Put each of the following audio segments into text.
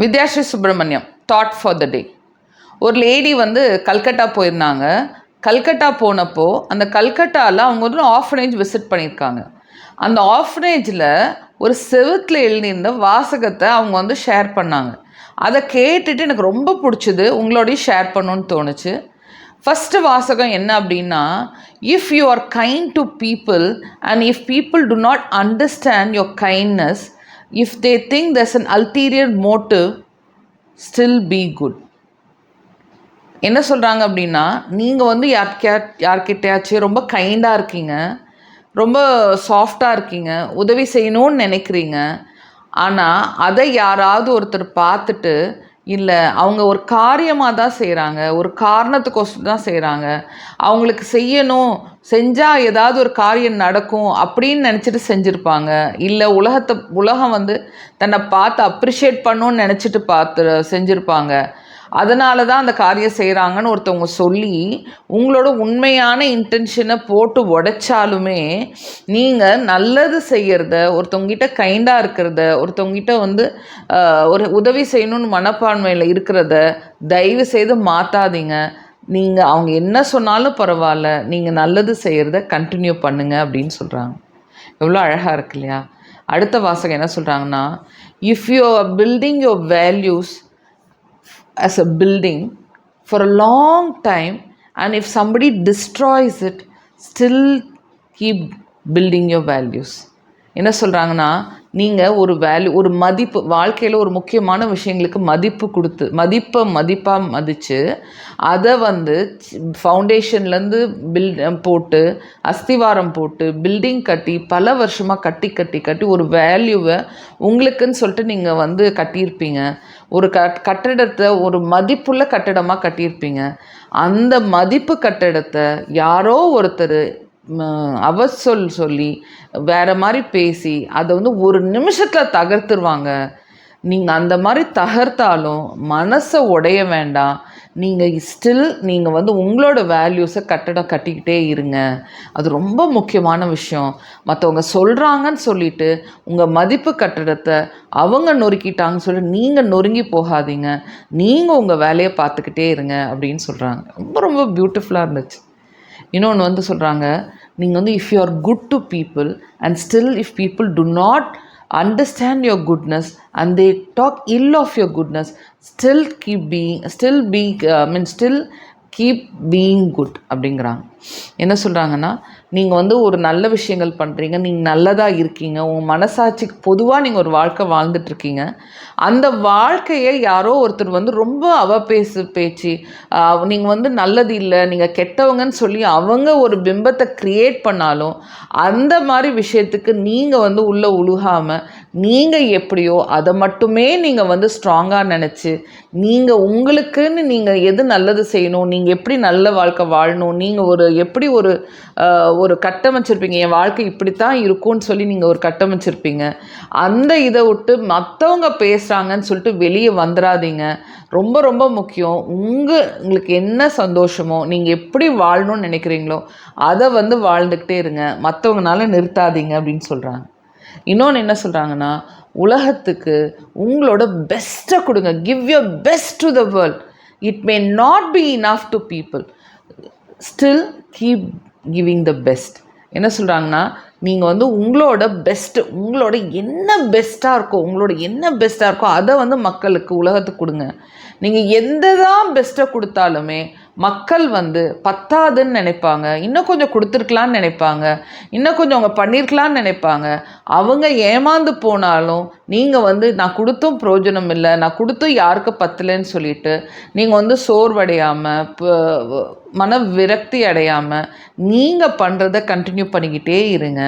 Vidyashree Subramaniam thought for the day ஒரு lady வந்து கல்கட்டா போயிருந்தாங்க. கல்கட்டா போனப்போ அந்த கல்கட்டாவில் அவங்க வந்து ஆஃபனேஜ் விசிட் பண்ணியிருக்காங்க. அந்த ஆஃபனேஜில் ஒரு செவுத்தில் எழுதியிருந்த வாசகத்தை அவங்க வந்து ஷேர் பண்ணாங்க. அதை கேட்டுட்டு எனக்கு ரொம்ப பிடிச்சது உங்களோடய ஷேர் பண்ணணும்னு தோணுச்சு. ஃபஸ்ட்டு வாசகம் என்ன அப்படின்னா if you are kind to people and if people do not understand your kindness if they think there's an ulterior motive still be good என்ன சொல்கிறாங்க அப்படின்னா நீங்கள் வந்து யார்கிட்ட யார்கிட்டயாச்சும் ரொம்ப கைண்டாக இருக்கீங்க ரொம்ப சாஃப்டாக இருக்கீங்க உதவி செய்யணும்னு நினைக்கிறீங்க ஆனால் அதை யாராவது ஒருத்தர் பார்த்துட்டு இல்லை அவங்க ஒரு காரியமாக தான் செய்கிறாங்க ஒரு காரணத்துக்கோசம் தான் செய்கிறாங்க அவங்களுக்கு செய்யணும் செஞ்சால் ஏதாவது ஒரு காரியம் நடக்கும் அப்படின்னு நினச்சிட்டு செஞ்சுருப்பாங்க. இல்லை உலகத்தை உலகம் வந்து தன்னை பார்த்து அப்ரிஷியேட் பண்ணணும்னு நினச்சிட்டு பார்த்து செஞ்சுருப்பாங்க. அதனால தான் அந்த காரியம் செய்கிறாங்கன்னு ஒருத்தவங்க சொல்லி உங்களோட உண்மையான இன்டென்ஷனை போட்டு உடைச்சாலுமே நீங்கள் நல்லது செய்கிறத ஒருத்தவங்ககிட்ட கைண்டாக இருக்கிறத ஒருத்தவங்ககிட்ட வந்து ஒரு உதவி செய்யணும்னு மனப்பான்மையில் இருக்கிறத தயவு செய்து மாற்றாதீங்க நீங்கள் அவங்க என்ன சொன்னாலும் பரவாயில்ல நீங்கள் நல்லது செய்கிறத கண்டினியூ பண்ணுங்க அப்படின்னு சொல்கிறாங்க எவ்வளோ அழகாக இருக்கு இல்லையா? அடுத்த வாசகம் என்ன சொல்கிறாங்கன்னா if you are building your values as a building for a long time and if somebody destroys it still keep building your values என்ன சொல்கிறாங்கன்னா நீங்கள் ஒரு வேல்யூ ஒரு மதிப்பு வாழ்க்கையில் ஒரு முக்கியமான விஷயங்களுக்கு மதிப்பு கொடுத்து மதிப்பை மதிப்பாக மதித்து அதை வந்து ஃபவுண்டேஷன்லேருந்து பில் போட்டு அஸ்திவாரம் போட்டு பில்டிங் கட்டி பல வருஷமாக கட்டி கட்டி கட்டி ஒரு வேல்யூவை உங்களுக்குன்னு சொல்லிட்டு நீங்கள் வந்து கட்டியிருப்பீங்க. ஒரு க கட்டடத்தை ஒரு மதிப்புள்ள கட்டடமாக கட்டியிருப்பீங்க. அந்த மதிப்பு கட்டடத்தை யாரோ ஒருத்தர் அவசொல் சொல்லி வேற மாதிரி பேசி அதை வந்து ஒரு நிமிஷத்தில் தகர்த்துருவாங்க. நீங்கள் அந்த மாதிரி தகர்த்தாலும் மனசை உடைய வேண்டாம். நீங்கள் ஸ்டில் நீங்கள் வந்து உங்களோட வேல்யூஸை கட்டடம் கட்டிக்கிட்டே இருங்க. அது ரொம்ப முக்கியமான விஷயம். மற்றவங்க சொல்கிறாங்கன்னு சொல்லிட்டு உங்கள் மதிப்பு கட்டடத்தை அவங்க நொறுக்கிட்டாங்கன்னு சொல்லி நீங்கள் நொறுங்கி போகாதீங்க. நீங்கள் உங்கள் வேலையை பார்த்துக்கிட்டே இருங்க அப்படின்னு சொல்கிறாங்க ரொம்ப ரொம்ப பியூட்டிஃபுல்லாக இருந்துச்சு. இன்னொன்று வந்து சொல்கிறாங்க நீங்கள் வந்து if you are good to people and still if people do not understand your goodness and they talk ill of your goodness still keep being still be mean still keep being good அப்படிங்கிறாங்க. என்ன சொல்கிறாங்கன்னா நீங்கள் வந்து ஒரு நல்ல விஷயங்கள் பண்ணுறீங்க நீங்கள் நல்லதாக இருக்கீங்க உங்கள் மனசாட்சிக்கு பொதுவாக நீங்கள் ஒரு வாழ்க்கை வாழ்ந்துட்டுருக்கீங்க. அந்த வாழ்க்கையை யாரோ ஒருத்தர் வந்து ரொம்ப அவ பேசு பேச்சு நீங்கள் வந்து நல்லது இல்லை நீங்கள் கெட்டவங்கன்னு சொல்லி அவங்க ஒரு பிம்பத்தை க்ரியேட் பண்ணாலும் அந்த மாதிரி விஷயத்துக்கு நீங்கள் வந்து உள்ளே உழுகாமல் நீங்கள் எப்படியோ அதை மட்டுமே நீங்கள் வந்து ஸ்ட்ராங்காக நினச்சி நீங்கள் உங்களுக்குன்னு நீங்கள் எது நல்லது செய்யணும் நீங்கள் எப்படி நல்ல வாழ்க்கை வாழணும் நீங்கள் ஒரு எப்படி ஒரு ஒரு கட்டமைச்சிருப்பீங்க? என் வாழ்க்கை இப்படித்தான் இருக்கும்னு சொல்லி நீங்கள் ஒரு கட்டமைச்சிருப்பீங்க. அந்த இதை விட்டு மற்றவங்க பேசுகிறாங்கன்னு சொல்லிட்டு வெளியே வந்துடாதீங்க ரொம்ப ரொம்ப முக்கியம். உங்கள் உங்களுக்கு என்ன சந்தோஷமோ நீங்கள் எப்படி வாழணும்னு நினைக்கிறீங்களோ அதை வந்து வாழ்ந்துக்கிட்டே இருங்க. மற்றவங்கனால நிறுத்தாதீங்க அப்படின்னு சொல்கிறாங்க இன்னொன்று என்ன சொல்கிறாங்கன்னா உலகத்துக்கு உங்களோட பெஸ்ட்டை கொடுங்க. Give your best to the world it may not be enough to people still keep giving the best என்ன சொல்கிறாங்கன்னா நீங்கள் வந்து உங்களோட பெஸ்ட்டு உங்களோட என்ன பெஸ்ட்டாக இருக்கோ உங்களோட என்ன பெஸ்ட்டாக இருக்கோ அதை வந்து மக்களுக்கு உலகத்துக்கு கொடுங்க. நீங்கள் எந்த தான் பெஸ்ட்டை கொடுத்தாலுமே மக்கள் வந்து பத்தாதுன்னு நினைப்பாங்க. இன்னும் கொஞ்சம் கொடுத்துருக்கலான்னு நினைப்பாங்க. இன்னும் கொஞ்சம் அவங்க பண்ணியிருக்கலான்னு நினைப்பாங்க. அவங்க ஏமாந்து போனாலும் நீங்கள் வந்து நான் கொடுத்தும் பிரயோஜனம் இல்லை நான் கொடுத்தும் யாருக்கு பத்தலைன்னு சொல்லிட்டு நீங்கள் வந்து சோர்வடையாமல் மன விரக்தி அடையாமல் நீங்கள் பண்ணுறத கண்டினியூ பண்ணிக்கிட்டே இருங்க.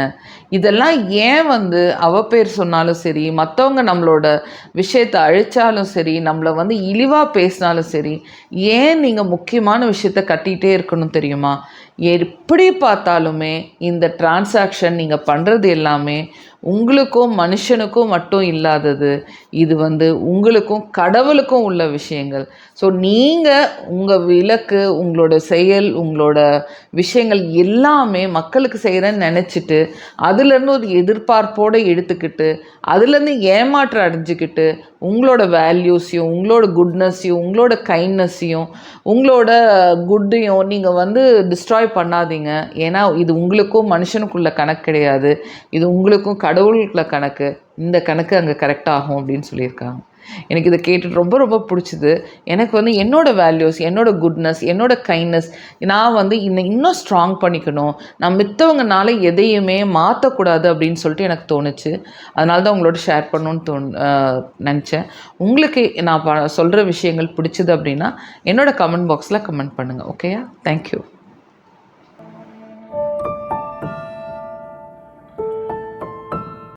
இதெல்லாம் ஏன் வந்து அவ பேர் சொன்னாலும் சரி மற்றவங்க நம்மளோட விஷயத்தை அழிச்சாலும் சரி நம்மளை வந்து இழிவாக பேசினாலும் சரி ஏன் நீங்கள் முக்கியமான விஷயத்த கட்டிகிட்டே இருக்கணும் தெரியுமா? எப்படி பார்த்தாலுமே இந்த டிரான்சாக்ஷன் நீங்கள் பண்ணுறது எல்லாமே உங்களுக்கும் மனுஷனுக்கும் மட்டும் இல்லாதது. இது வந்து உங்களுக்கும் கடவுளுக்கும் உள்ள விஷயங்கள். ஸோ நீங்கள் உங்கள் விளக்கு உங்களோட செயல் உங்களோட விஷயங்கள் எல்லாமே மக்களுக்கு செய்கிறேன்னு நினச்சிட்டு அதுலேருந்து ஒரு எதிர்பார்ப்போடு எடுத்துக்கிட்டு அதுலேருந்து ஏமாற்றம் அடைஞ்சிக்கிட்டு உங்களோட வேல்யூஸையும் உங்களோட குட்னஸையும் உங்களோட கைண்ட்னஸையும் உங்களோட குட்டையும் நீங்கள் வந்து டிஸ்ட்ராய் பண்ணாதீங்க. ஏன்னா இது உங்களுக்கும் மனுஷனுக்குள்ள கணக்கு கிடையாது. இது உங்களுக்கும் கடவுளுக்குள்ள கணக்கு. இந்த கணக்கு அங்கே கரெக்டாகும் அப்படின்னு சொல்லியிருக்காங்க. எனக்கு இதை கேட்டுட்டு ரொம்ப ரொம்ப பிடிச்சிது. எனக்கு வந்து என்னோடய வேல்யூஸ் என்னோடய குட்னஸ் என்னோட கைண்ட்னஸ் நான் வந்து இன்னும் இன்னும் ஸ்ட்ராங் பண்ணிக்கணும். நான் மித்தவங்கனால எதையுமே மாற்றக்கூடாது அப்படின்னு சொல்லிட்டு எனக்கு தோணுச்சு. அதனால தான் உங்களோட ஷேர் பண்ணணும்னு தோணு நினச்சேன். உங்களுக்கு நான் சொல்கிற விஷயங்கள் பிடிச்சது அப்படின்னா என்னோடய கமெண்ட் பாக்ஸில் கமெண்ட் பண்ணுங்கள் ஓகேயா தேங்க்யூ